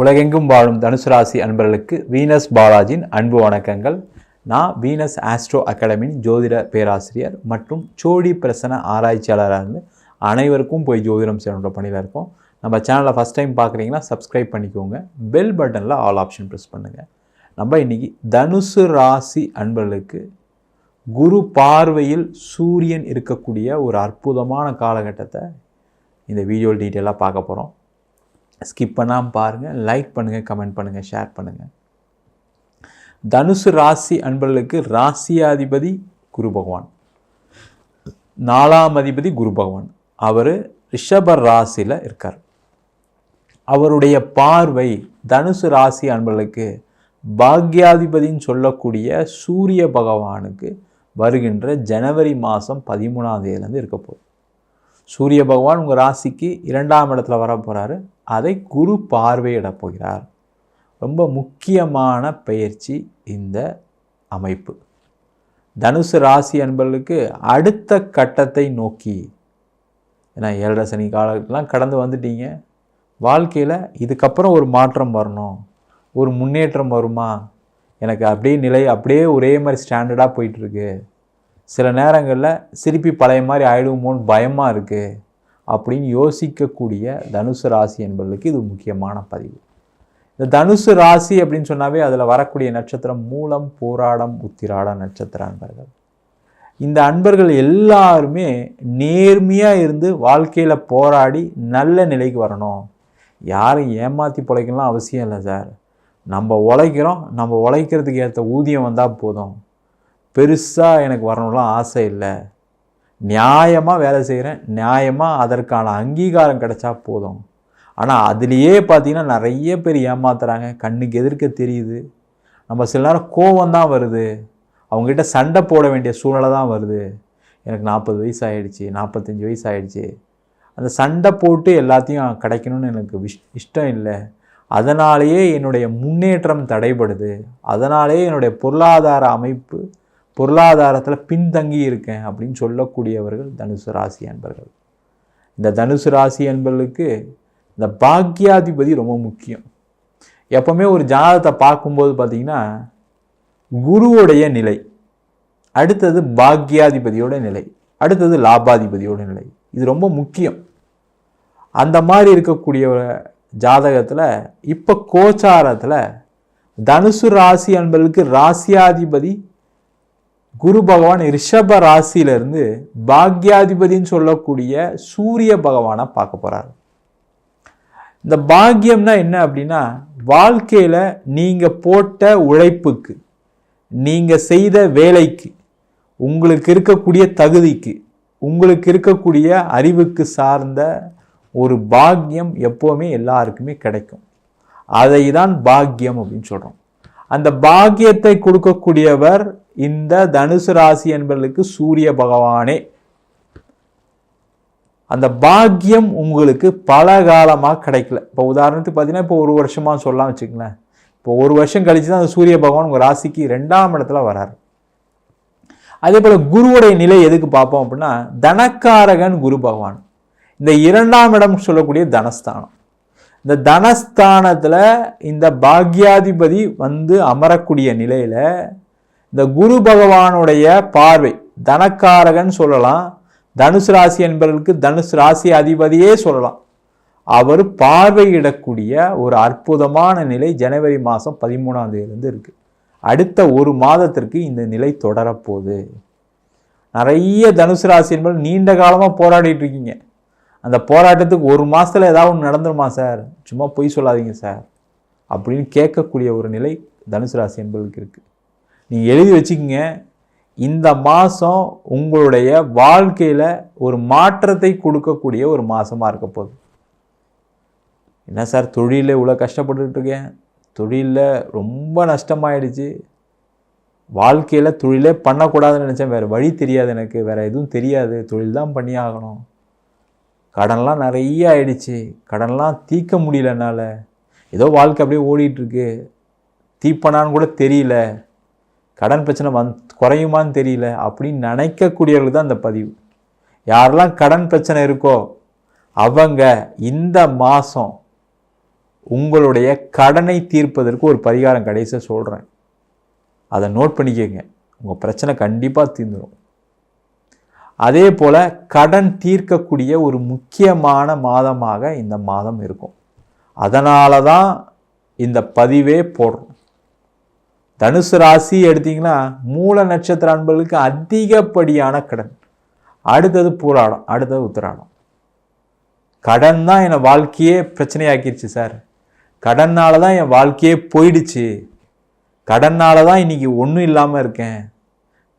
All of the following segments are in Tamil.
உலகெங்கும் வாழும் தனுசு ராசி அன்பர்களுக்கு வீனஸ் பாலாஜியின் அன்பு வணக்கங்கள். நான் வீனஸ் ஆஸ்ட்ரோ அகாடமியின் ஜோதிட பேராசிரியர் மற்றும் சோடி பிரசன ஆராய்ச்சியாளராக இருந்து அனைவருக்கும் போய் ஜோதிடம் செய்யணுன்ற பணியில் இருக்கோம். நம்ம சேனலை ஃபஸ்ட் டைம் பார்க்குறீங்கன்னா சப்ஸ்கிரைப் பண்ணிக்கோங்க. பெல் பட்டனில் ஆல் ஆப்ஷன் ப்ரெஸ் பண்ணுங்கள் நம்ம இன்றைக்கி தனுசு ராசி அன்பர்களுக்கு குரு பார்வையில் சூரியன் இருக்கக்கூடிய ஒரு அற்புதமான காலகட்டத்தை இந்த வீடியோ டீட்டெயிலாக பார்க்க போகிறோம் ஸ்கிப் பண்ணாமல் பாருங்கள் லைக் பண்ணுங்கள் கமெண்ட் பண்ணுங்கள் ஷேர் பண்ணுங்கள் தனுசு ராசி அன்பர்களுக்கு ராசியாதிபதி குரு பகவான். நாலாம் அதிபதி குரு பகவான். அவர் ரிஷப ராசியில் இருக்கார். அவருடைய பார்வை தனுசு ராசி அன்பர்களுக்கு பாக்யாதிபதின்னு சொல்லக்கூடிய சூரிய பகவானுக்கு வருகின்ற ஜனவரி மாதம் பதிமூணாம் தேதியிலேருந்து இருக்க போகுது. சூரிய பகவான் உங்கள் ராசிக்கு இரண்டாம் இடத்துல வர போகிறாரு அதை குரு பார்வையிட போகிறார். ரொம்ப முக்கியமான பயிற்சி இந்த அமைப்பு. தனுசு ராசி என்பவர்களுக்கு அடுத்த கட்டத்தை நோக்கி. ஏன்னா ஏழரை சனி காலத்துலாம் கடந்து வந்துட்டீங்க. வாழ்க்கையில் இதுக்கப்புறம் ஒரு மாற்றம் வரணும். ஒரு முன்னேற்றம் வருமா? எனக்கு அப்படியே நிலை அப்படியே ஒரே மாதிரி ஸ்டாண்டர்டாக போயிட்டுருக்கு சில நேரங்களில் திருப்பி பழைய மாதிரி ஆயிடுவோமோன்னு பயமாக இருக்குது அப்படின்னு யோசிக்கக்கூடிய தனுசு ராசி என்பவர்களுக்கு இது முக்கியமான பதிவு. இந்த தனுசு ராசி அப்படின்னு சொன்னாவே அதில் வரக்கூடிய நட்சத்திரம் மூலம் போராடம் உத்திராட நட்சத்திர அன்பர்கள். இந்த அன்பர்கள் எல்லாருமே நேர்மையாக இருந்து வாழ்க்கையில் போராடி நல்ல நிலைக்கு வரணும். யாரும் ஏமாற்றி பிழைக்கலாம் அவசியம் இல்லை சார் நம்ம உழைக்கிறோம் நம்ம உழைக்கிறதுக்கு ஏற்ற ஊதியம் வந்தால் போதும். பெருசாக எனக்கு வரணும்லாம் ஆசை இல்லை. நியாயமாக வேலை செய்கிறேன் நியாயமாக அதற்கான அங்கீகாரம் கிடைச்சா போதும். ஆனால் அதுலேயே பார்த்தீங்கன்னா நிறைய பேர் ஏமாத்துறாங்க. கண்ணுக்கு எதிர்க்க தெரியுது. நம்ம சில நேரம் கோவம் தான் வருது. அவங்ககிட்ட சண்டை போட வேண்டிய சூழ்நிலை தான் வருது. எனக்கு நாற்பது வயசு ஆகிடுச்சி நாற்பத்தஞ்சு வயசு ஆகிடுச்சி அந்த சண்டை போட்டு எல்லாத்தையும் கிடைக்கணும்னு எனக்கு விஷ் இஷ்டம் இல்லை. அதனாலேயே என்னுடைய முன்னேற்றம் தடைபடுது. அதனாலேயே என்னுடைய பொருளாதார அமைப்பு பொருளாதாரத்தில் பின்தங்கி இருக்கேன் அப்படின்னு சொல்லக்கூடியவர்கள் தனுசு ராசி அன்பர்கள். இந்த தனுசு ராசி அன்பர்களுக்கு இந்த பாக்யாதிபதி ரொம்ப முக்கியம். எப்போவுமே ஒரு ஜாதகத்தை பார்க்கும்போது பார்த்திங்கன்னா குருவுடைய நிலை அடுத்தது பாக்யாதிபதியோட நிலை அடுத்தது லாபாதிபதியோட நிலை. இது ரொம்ப முக்கியம். அந்த மாதிரி இருக்கக்கூடிய ஜாதகத்தில் இப்போ கோச்சாரத்தில் தனுசு ராசி அன்பர்களுக்கு ராசியாதிபதி குரு பகவான் ரிஷப ராசியிலிருந்து பாக்யாதிபதின்னு சொல்லக்கூடிய சூரிய பகவானை பார்க்க போகிறார் இந்த பாக்கியம்னா என்ன அப்படின்னா வாழ்க்கையில் நீங்கள் போட்ட உழைப்புக்கு நீங்கள் செய்த வேலைக்கு உங்களுக்கு இருக்கக்கூடிய தகுதிக்கு உங்களுக்கு இருக்கக்கூடிய அறிவுக்கு சார்ந்த ஒரு பாக்கியம் எப்போவுமே எல்லாருக்குமே கிடைக்கும். அதை தான் பாக்கியம் அப்படின்னு சொல்கிறோம் அந்த பாக்கியத்தை கொடுக்கக்கூடியவர் இந்த தனுசு ராசி என்பவர்களுக்கு சூரிய பகவானே. அந்த பாக்கியம் உங்களுக்கு பல காலமாக கிடைக்கல. இப்போ உதாரணத்துக்கு பார்த்தீங்கன்னா இப்போ ஒரு வருஷமாக சொல்லலாம் வச்சுக்கங்களேன். இப்போ ஒரு வருஷம் கழிச்சு தான் அந்த சூரிய பகவான் உங்கள் ராசிக்கு ரெண்டாம் இடத்துல வராரு. அதே போல் குருவுடைய நிலை எதுக்கு பார்ப்போம் அப்படின்னா தனக்காரகன் குரு பகவான். இந்த இரண்டாம் இடம் சொல்லக்கூடிய தனஸ்தானம். இந்த தனஸ்தானத்தில் இந்த பாக்யாதிபதி வந்து அமரக்கூடிய நிலையில் இந்த குரு பகவானுடைய பார்வை தனக்காரகன் சொல்லலாம் தனுசு ராசி என்பவர்களுக்கு தனுசு ராசி அதிபதியே சொல்லலாம். அவர் பார்வையிடக்கூடிய ஒரு அற்புதமான நிலை ஜனவரி மாதம் பதிமூணாம் தேதியிலிருந்து இருக்குது அடுத்த ஒரு மாதத்திற்கு இந்த நிலை தொடரப்போகுது. நிறைய தனுசு ராசி என்பது நீண்ட காலமாக போராடிட்டு இருக்கீங்க. அந்த போராட்டத்துக்கு ஒரு மாதத்தில் ஏதாவது ஒன்று நடந்துருமா சார்? சும்மா பொய் சொல்லாதீங்க சார். அப்படின்னு கேட்கக்கூடிய ஒரு நிலை தனுசு ராசி என்பதுக்கு இருக்குது நீங்கள் எழுதி வச்சுக்கிங்க. இந்த மாதம் உங்களுடைய வாழ்க்கையில் ஒரு மாற்றத்தை கொடுக்கக்கூடிய ஒரு மாதமாக இருக்க போகுது. என்ன சார் தொழிலில் இவ்வளோ கஷ்டப்பட்டுட்டு இருக்கேன்? தொழிலில் ரொம்ப நஷ்டமாயிடுச்சு. வாழ்க்கையில் தொழிலே பண்ணக்கூடாதுன்னு நினச்சேன். வேறு வழி தெரியாது எனக்கு. வேறு எதுவும் தெரியாது. தொழில் தான் பண்ணி ஆகணும். கடன்லாம் நிறைய ஆயிடுச்சு. கடன்லாம் தீர்க்க முடியல என்னால். ஏதோ வாழ்க்கை அப்படியே ஓடிட்டுருக்கு தீப்பனான்னு கூட தெரியல. கடன் பிரச்சனை வந் குறையுமான்னு தெரியல அப்படின்னு நினைக்கக்கூடியவர்கள் தான் இந்த பதிவு. யாரெல்லாம் கடன் பிரச்சனை இருக்கோ அவங்க இந்த மாதம் உங்களுடைய கடனை தீர்ப்பதற்கு ஒரு பரிகாரம் கடைசியாக சொல்கிறேன் அதை நோட் பண்ணிக்கோங்க. உங்கள் பிரச்சனை கண்டிப்பாக தீர்ந்துடும் அதே போல் கடன் தீர்க்கக்கூடிய ஒரு முக்கியமான மாதமாக இந்த மாதம் இருக்கும். அதனால தான் இந்த பதிவே போடுறோம். தனுசு ராசி எடுத்தீங்கன்னா மூல நட்சத்திர அன்பர்களுக்கு அதிகப்படியான கடன். அடுத்தது பூராடம் அடுத்தது உத்திராடம். கடன் தான் என்னை வாழ்க்கையே பிரச்சனையாக்கிருச்சு சார். கடன்னால தான் என் வாழ்க்கையே போயிடுச்சு. கடன்னால தான் இன்னைக்கு ஒன்றும் இல்லாமல் இருக்கேன்.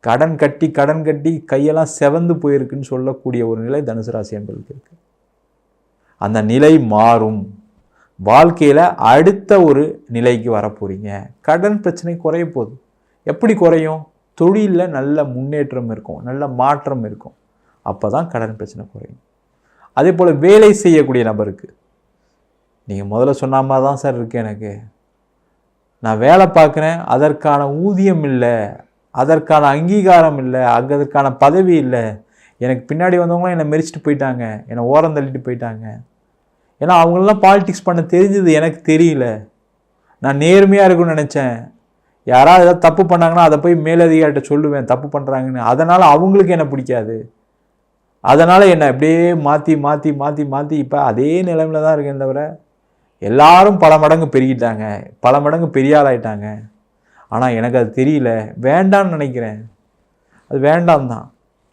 கடன் கட்டி கடன் கட்டி கையெல்லாம் செவந்து போயிருக்குன்னு சொல்லக்கூடிய ஒரு நிலை தனுசு ராசி என்பதுக்கு இருக்குது அந்த நிலை மாறும். வாழ்க்கையில் அடுத்த ஒரு நிலைக்கு வரப்போகிறீங்க கடன் பிரச்சனை குறைய போகுது. எப்படி குறையும்? தொழிலில் நல்ல முன்னேற்றம் இருக்கும். நல்ல மாற்றம் இருக்கும். அப்போ தான் கடன் பிரச்சனை குறையும். அதே போல் வேலை செய்யக்கூடிய நபருக்கு. நீங்கள் முதல்ல சொன்ன மாதிரி தான் சார் இருக்கு எனக்கு. நான் வேலை பார்க்குறேன். அதற்கான ஊதியம் இல்லை. அதற்கான அங்கீகாரம் இல்லை. அங்கே அதற்கான பதவி இல்லை. எனக்கு பின்னாடி வந்தவங்களாம் என்னை மெரிச்சிட்டு போயிட்டாங்க. என்னை ஓரம் தள்ளிட்டு போயிட்டாங்க. ஏன்னா அவங்களெலாம் பாலிடிக்ஸ் பண்ண தெரிஞ்சது எனக்கு தெரியல. நான் நேர்மையாக இருக்கும்னு நினச்சேன். யாராவது ஏதாவது தப்பு பண்ணாங்கன்னா அதை போய் மேலதிகாரிட்ட சொல்லுவேன் தப்பு பண்ணுறாங்கன்னு அதனால் அவங்களுக்கு என்ன பிடிக்காது? அதனால் என்னை அப்படியே மாற்றி மாற்றி மாற்றி மாற்றி இப்போ அதே நிலைமையில தான் இருக்கேன் தவிர எல்லாரும் பல மடங்கு பெருகிட்டாங்க. பல மடங்கு பெரிய ஆளாயிட்டாங்க. ஆனால் எனக்கு அது தெரியல. வேண்டாம்னு நினைக்கிறேன். அது வேண்டாம் தான்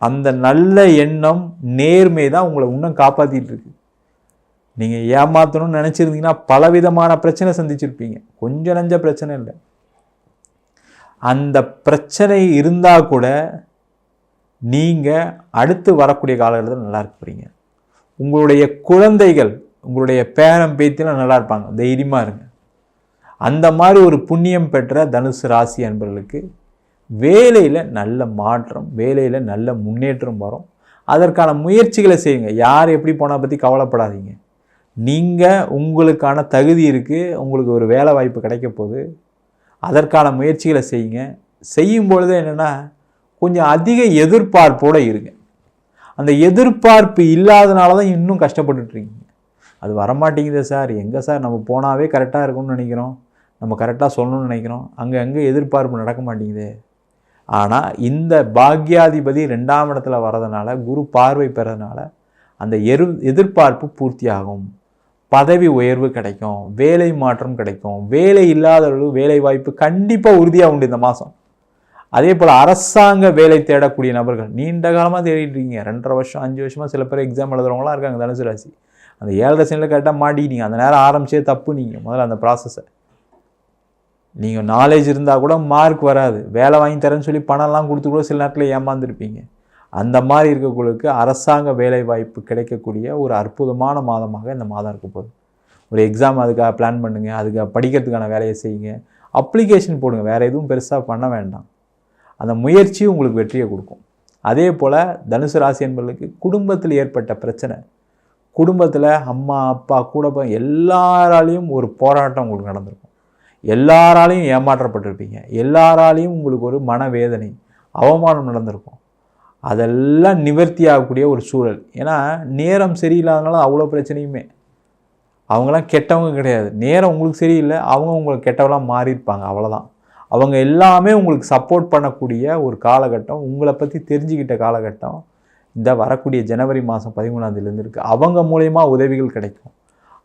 அந்த நல்ல எண்ணம் நேர்மை தான் உங்களை இன்னும் காப்பாற்றிட்டு இருக்கு. நீங்கள் ஏமாற்றணும்னு நினச்சிருந்தீங்கன்னா பலவிதமான பிரச்சனை சந்திச்சிருப்பீங்க. கொஞ்சம் நஞ்ச பிரச்சனை இல்லை. அந்த பிரச்சனை இருந்தால் கூட நீங்கள் அடுத்து வரக்கூடிய காலகட்டத்தில் நல்லா இருக்க போகிறீங்க உங்களுடைய குழந்தைகள் உங்களுடைய பேரம் பேத்திலாம் நல்லா இருப்பாங்க. தைரியமாக இருங்க. அந்த மாதிரி ஒரு புண்ணியம் பெற்ற தனுசு ராசி அன்பர்களுக்கு வேலையில் நல்ல மாற்றம் வேலையில் நல்ல முன்னேற்றம் வரும். அதற்கான முயற்சிகளை செய்யுங்க. யார் எப்படி போனால் பற்றி கவலைப்படாதீங்க. நீங்கள் உங்களுக்கான தகுதி இருக்குது உங்களுக்கு ஒரு வேலை வாய்ப்பு கிடைக்க போகுது. அதற்கான முயற்சிகளை செய்யுங்க. செய்யும் பொழுது என்னென்னா கொஞ்சம் அதிக எதிர்பார்ப்போடு இருங்க. அந்த எதிர்பார்ப்பு இல்லாதனால தான் இன்னும் கஷ்டப்பட்டுட்ருக்கீங்க அது வரமாட்டேங்குதே சார். எங்கே சார்? நம்ம போனாவே கரெக்டாக இருக்கும்னு நினைக்கிறோம். நம்ம கரெக்டாக சொல்லணும்னு நினைக்கிறோம். அங்கே அங்கே எதிர்பார்ப்பு நடக்க மாட்டேங்குது. ஆனால் இந்த பாக்யாதிபதி ரெண்டாம் இடத்துல வர்றதுனால குரு பார்வை பெறதுனால அந்த எரு எதிர்பார்ப்பு பூர்த்தியாகும். பதவி உயர்வு கிடைக்கும் வேலை மாற்றம் கிடைக்கும் வேலை இல்லாதவர்களுக்கு வேலை வாய்ப்பு கண்டிப்பாக உறுதியாக உண்டு இந்த மாதம் அதே போல் அரசாங்க வேலை தேடக்கூடிய நபர்கள் நீண்ட காலமாக தேடிட்டுருக்கீங்க ரெண்டரை வருஷம் அஞ்சு வருஷமாக சில பேர் எக்ஸாம் எழுதுறவங்களாம் இருக்காங்க தனுசு ராசி. அந்த ஏழரை சனியில் கரெக்டாக மாட்டிக்கிட்டீங்க அந்த நேரம் ஆரம்பிச்சே தப்பு நீங்கள் முதல்ல அந்த ப்ராசஸை நீங்கள் நாலேஜ் இருந்தால் கூட மார்க் வராது. வேலை வாங்கி தரேன்னு சொல்லி பணம்லாம் கொடுத்து கூட சில நேரத்தில் ஏமாந்துருப்பீங்க. அந்த மாதிரி இருக்கவங்களுக்கு அரசாங்க வேலைவாய்ப்பு கிடைக்கக்கூடிய ஒரு அற்புதமான மாதமாக இந்த மாதம் இருக்க போகுது. ஒரு எக்ஸாம் அதுக்காக பிளான் பண்ணுங்கள் அதுக்காக படிக்கிறதுக்கான வேலையை செய்யுங்க அப்ளிகேஷன் போடுங்க வேறு எதுவும் பெருசாக பண்ண வேண்டாம். அந்த முயற்சி உங்களுக்கு வெற்றியை கொடுக்கும். அதே போல் தனுசு ராசி என்பவர்களுக்கு குடும்பத்தில் ஏற்பட்ட பிரச்சனை குடும்பத்தில் அம்மா அப்பா கூட எல்லாராலையும் ஒரு போராட்டம் உங்களுக்கு நடந்திருக்கும். எல்லாராலையும் ஏமாற்றப்பட்டிருப்பீங்க. எல்லாராலையும் உங்களுக்கு ஒரு மனவேதனை அவமானம் நடந்திருக்கும். அதெல்லாம் நிவர்த்தி ஆகக்கூடிய ஒரு சூழல். ஏன்னா நேரம் சரியில்லாதனால அவ்வளோ பிரச்சனையுமே. அவங்களாம் கெட்டவங்க கிடையாது. நேரம் உங்களுக்கு சரியில்லை அவங்க உங்களுக்கு கெட்டவங்களாம் மாறியிருப்பாங்க அவ்வளோதான். அவங்க எல்லாமே உங்களுக்கு சப்போர்ட் பண்ணக்கூடிய ஒரு காலகட்டம் உங்களை பற்றி தெரிஞ்சுக்கிட்ட காலகட்டம் இந்த வரக்கூடிய ஜனவரி மாதம் பதிமூணாந்தேதியிலேருந்து இருக்குது அவங்க மூலயமா உதவிகள் கிடைக்கும்.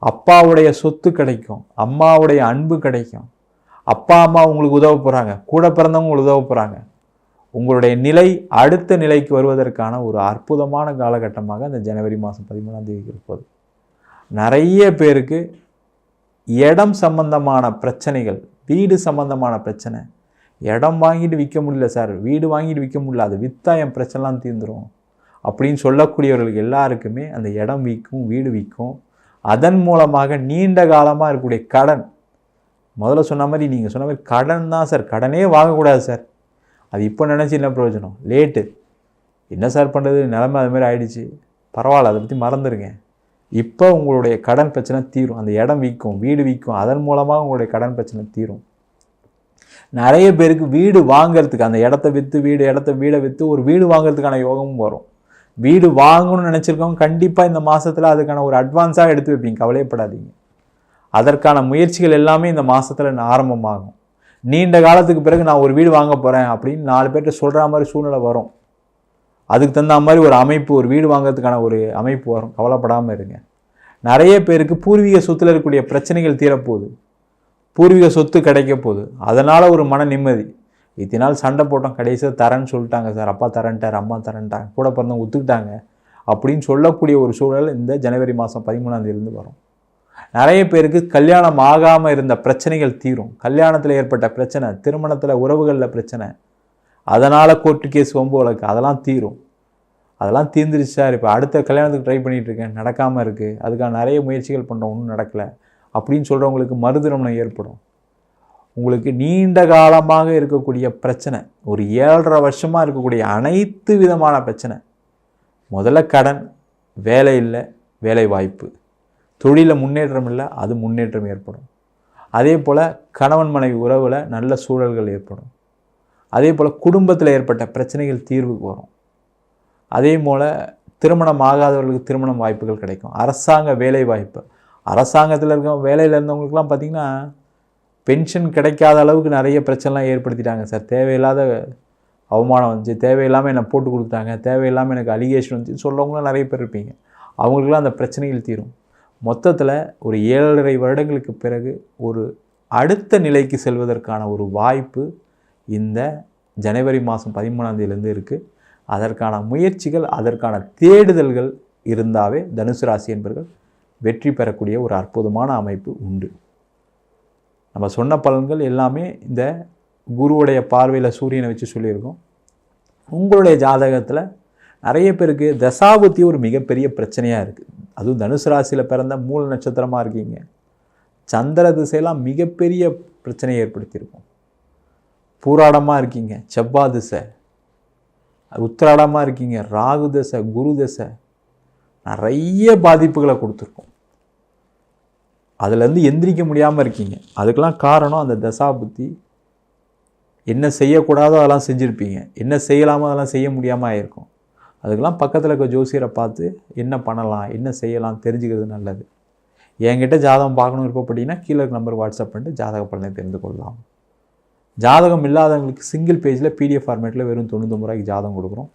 அப்பாவுடைய சொத்து கிடைக்கும். அம்மாவுடைய அன்பு கிடைக்கும். அப்பா அம்மா உங்களுக்கு உதவ போகிறாங்க கூட பிறந்தவங்க உங்களுக்கு உதவ போகிறாங்க உங்களுடைய நிலை அடுத்த நிலைக்கு வருவதற்கான ஒரு அற்புதமான காலகட்டமாக இந்த ஜனவரி மாதம் பதிமூணாம் தேதி இருப்பது. நிறைய பேருக்கு இடம் சம்பந்தமான பிரச்சனைகள் வீடு சம்பந்தமான பிரச்சனை. இடம் வாங்கிட்டு விற்க முடியல சார். வீடு வாங்கிட்டு விற்க முடியல. அது விற்றா என் பிரச்சனைலாம் தீர்ந்துடும் அப்படின்னு சொல்லக்கூடியவர்களுக்கு எல்லாருக்குமே அந்த இடம் விற்கும் வீடு விற்கும். அதன் மூலமாக நீண்ட காலமாக இருக்கக்கூடிய கடன். முதல்ல சொன்ன மாதிரி நீங்கள் சொன்ன மாதிரி கடன் தான் சார். கடனே வாங்கக்கூடாது சார். அது இப்போ நினச்சி என்ன பிரயோஜனம்? லேட்டு என்ன சார் பண்ணுறது நிலமை அது மாதிரி ஆயிடுச்சு. பரவாயில்ல அதை பற்றி மறந்துடுங்க இப்போ உங்களுடைய கடன் பிரச்சனை தீரும். அந்த இடம் விற்கும் வீடு விற்கும். அதன் மூலமாக உங்களுடைய கடன் பிரச்சனை தீரும். நிறைய பேருக்கு வீடு வாங்கிறதுக்கு அந்த இடத்த விற்று வீடு இடத்த வீடை விற்று ஒரு வீடு வாங்குறதுக்கான யோகமும் வரும். வீடு வாங்கணும்னு நினச்சிருக்கவங்க கண்டிப்பாக இந்த மாதத்தில் அதுக்கான ஒரு அட்வான்ஸாக எடுத்து வைப்பீங்க. கவலையப்படாதீங்க. அதற்கான முயற்சிகள் எல்லாமே இந்த மாதத்தில் ஆரம்பமாகும். நீண்ட காலத்துக்கு பிறகு நான் ஒரு வீடு வாங்க போகிறேன் அப்படின்னு நாலு பேர்கிட்ட சொல்கிற மாதிரி சூழ்நிலை வரும். அதுக்கு தகுந்த மாதிரி ஒரு அமைப்பு ஒரு வீடு வாங்குறதுக்கான ஒரு அமைப்பு வரும். கவலைப்படாமல் இருங்க. நிறைய பேருக்கு பூர்வீக சொத்தில் இருக்கக்கூடிய பிரச்சனைகள் தீரப்போகுது. பூர்வீக சொத்து கிடைக்க போகுது. அதனால் ஒரு மன நிம்மதி. இத்தி நாள் சண்டை போட்டோம் கடைசியாக தரேன்னு சொல்லிட்டாங்க. சார் அப்பா தரேன்ட்டார் அம்மா தரேன்ட்டாங்க கூட பிறந்தவங்க ஒத்துக்கிட்டாங்க அப்படின்னு சொல்லக்கூடிய ஒரு சூழல் இந்த ஜனவரி மாதம் பதிமூணாம் தேதியிலேருந்து வரும். நிறைய பேருக்கு கல்யாணம் ஆகாமல் இருந்த பிரச்சனைகள் தீரும். கல்யாணத்தில் ஏற்பட்ட பிரச்சனை திருமணத்தில் உறவுகளில் பிரச்சனை அதனால் கோர்ட்டு கேஸ் வம்பு வழக்கு அதெல்லாம் தீரும். அதெல்லாம் தீர்ந்துருச்சு சார். இப்போ அடுத்த கல்யாணத்துக்கு ட்ரை பண்ணிகிட்டு இருக்கேன். நடக்காமல் இருக்குது அதுக்கான நிறைய முயற்சிகள் பண்ணுறோம் ஒன்றும் நடக்கலை. அப்படின்னு சொல்கிறவங்களுக்கு மறுதிருமணம் ஏற்படும். உங்களுக்கு நீண்ட காலமாக இருக்கக்கூடிய பிரச்சனை ஒரு ஏழரை வருஷமாக இருக்கக்கூடிய அனைத்து விதமான பிரச்சனை. முதல்ல கடன் வேலை இல்லை வேலை வாய்ப்பு. தொழிலில் முன்னேற்றம் இல்லை அது முன்னேற்றம் ஏற்படும். அதே போல் கணவன் மனைவி உறவில் நல்ல சூழல்கள் ஏற்படும். அதே போல் குடும்பத்தில் ஏற்பட்ட பிரச்சனைகள் தீர்வுக்கு வரும். அதே போல் திருமணம் ஆகாதவர்களுக்கு திருமணம் வாய்ப்புகள் கிடைக்கும். அரசாங்க வேலை வாய்ப்பு அரசாங்கத்தில் இருக்க வேலையில் இருந்தவங்களுக்குலாம் பார்த்திங்கன்னா பென்ஷன் கிடைக்காத அளவுக்கு நிறைய பிரச்சனைலாம் ஏற்படுத்திட்டாங்க சார். தேவையில்லாத அவமானம் வந்துச்சு. தேவையில்லாமல் என்னை போட்டு கொடுத்தாங்க தேவையில்லாமல் எனக்கு அலிகேஷன் வந்துச்சு. சொல்கிறவங்களும் நிறைய பேர் இருப்பீங்க. அவங்களுக்குலாம் அந்த பிரச்சனைகள் தீரும். மொத்தத்தில் ஒரு ஏழரை வருடங்களுக்கு பிறகு ஒரு அடுத்த நிலைக்கு செல்வதற்கான ஒரு வாய்ப்பு இந்த ஜனவரி மாதம் பதிமூணாந்தேதியிலேருந்து இருக்குது அதற்கான முயற்சிகள் அதற்கான தேடுதல்கள் இருந்தாவே தனுசு ராசி என்பர்கள் வெற்றி பெறக்கூடிய ஒரு அற்புதமான அமைப்பு உண்டு. நம்ம சொன்ன பலன்கள் எல்லாமே இந்த குருவுடைய பார்வையில் சூரியனை வச்சு சொல்லியிருக்கோம். உங்களுடைய ஜாதகத்தில் நிறைய பேருக்கு தசாபுத்தி ஒரு மிகப்பெரிய பிரச்சனையாக இருக்குது அதுவும் தனுசு ராசியில் பிறந்த மூல நட்சத்திரமாக இருக்கீங்க. சந்திர திசையெல்லாம் மிகப்பெரிய பிரச்சனையை ஏற்படுத்தியிருக்கும். பூராடமாக இருக்கீங்க. செவ்வா திசை. உத்திராடமாக இருக்கீங்க. ராகு தசை குரு தசை. நிறைய பாதிப்புகளை கொடுத்துருக்கோம். அதுலேருந்து எந்திரிக்க முடியாமல் இருக்கீங்க. அதுக்கெல்லாம் காரணம் அந்த தசா புத்தி. என்ன செய்யக்கூடாதோ அதெல்லாம் செஞ்சுருப்பீங்க. என்ன செய்யலாமோ அதெல்லாம் செய்ய முடியாமல் ஆயிருக்கும். அதுக்கெல்லாம் பக்கத்தில் இருக்க ஜோசியரை பார்த்து என்ன பண்ணலாம் என்ன செய்யலாம் தெரிஞ்சுக்கிறது நல்லது. என்கிட்ட ஜாதகம் பார்க்கணும் அப்படின்னா கீழே இருக்க நம்பர் வாட்ஸ்அப் பண்ணிட்டு ஜாதக பலனை தெரிந்து கொள்ளலாம். ஜாதகம் இல்லாதவங்களுக்கு சிங்கிள் பேஜில் பிடிஎஃப் ஃபார்மேட்டில் வெறும் தொண்ணூத்தொம்பது ரூபாய்க்கு ஜாதகம் கொடுக்குறோம்.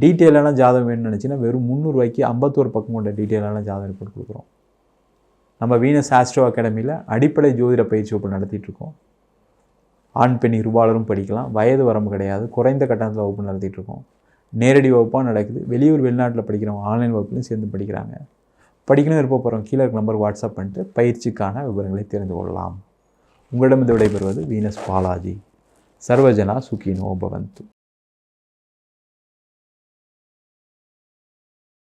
டீட்டெயிலான ஜாதகம் வேணும்னு நினச்சின்னா வெறும் முந்நூறுவாய்க்கு ஐம்பத்தோரு பக்கம் கொண்ட டீட்டெயிலான ஜாதகம் ரிப்போர்ட் கொடுக்குறோம். நம்ம வீனஸ் ஆஸ்ட்ரோ அகாடமியில் அடிப்படை ஜோதிட பயிற்சி வகுப்பு நடத்திட்டுருக்கோம் ஆண் பெண் இருபாலரும் படிக்கலாம். வயது வரம்பு கிடையாது. குறைந்த கட்டணத்தில் வகுப்பு நடத்திட்டுருக்கோம் நேரடி வகுப்பாக நடக்குது. வெளியூர் வெளிநாட்டில் படிக்கிறவங்க ஆன்லைன் வகுப்புலையும் சேர்ந்து படிக்கிறாங்க. படிக்கணும் இருப்ப போகிறோம் கீழே இருக்க நம்பர் வாட்ஸ்அப் பண்ணிட்டு பயிற்சிக்கான விவரங்களை தெரிந்து கொள்ளலாம். உங்களிடம் இந்த விடைபெறுவது வீனஸ் பாலாஜி. சர்வஜனா சுகினோ பவந்து.